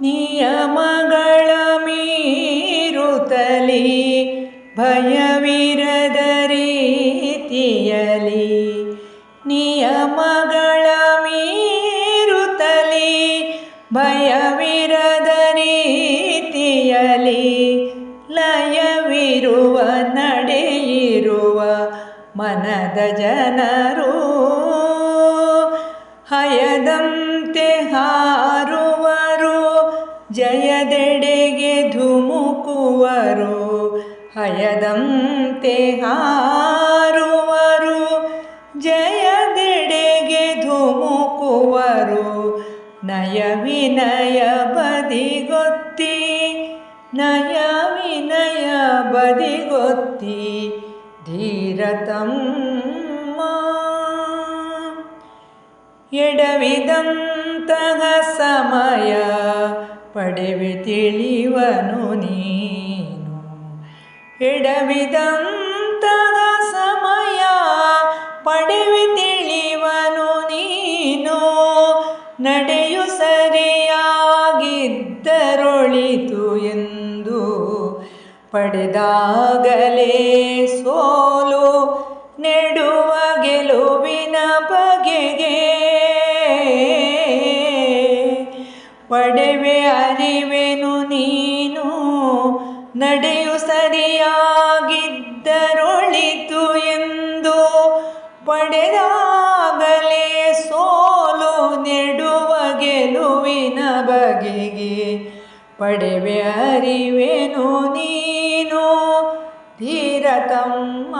ನಿಯಮಗಳ ಮೀರುತ್ತಲಿ ಭಯವಿರದ ರೀತಿಯಲಿ ನಿಯಮಗಳ ಮೀರುತ್ತಲಿ ಭಯವಿರದ ರೀತಿಯಲಿ ಲಯವಿರುವ ನಡೆಯಿರುವ ಮನದ ಜನರು ಹಯದಂತೆ ಹಾರುವರು ಜಯದೆಡೆಗೆ ಧುಮುಕುವರು, ಹಯದಂತೆ ಹಾರುವರು. ಜಯದೆಡೆಗೆ ಧುಮುಕುವರು ನಯ ವಿನಯ ಬದಿಗೊತ್ತಿ ನಯ ವಿನಯ ಬದಿಗೊತ್ತಿ, ಧೀರತಮ್ಮ. ಎಡವಿದಂತಹ ಸಮಯ ಪಡೆವೆ ತಿಳಿವನು ನೀನು. ಎಡವಿದಂತಹ ಸಮಯ ಪಡೆವೆ ತಿಳಿವನು ನೀನು. ನಡೆಯು ಸರಿಯಾಗಿದ್ದರೊಳಿತು ಎಂದು ಪಡೆದಾಗಲೇ ಸೋಲು ನೆಡುವ ಗೆಲುವಿನ ಬಗೆಗೆ ಪಡೆವೆ ಅರಿವೆನು ನೀನು, ನಡೆಯು ಸರಿಯಾಗಿದ್ದರೊಳಿತು ಎಂದು ಪಡೆದಾಗಲೇ ಸೋಲು ನೆಡುವ ಗೆಲುವಿನ ಬಗೆಗೆ. ಪಡೆವೆ ಅರಿವೆನು ನೀನು, ಧೀರತಮ್ಮ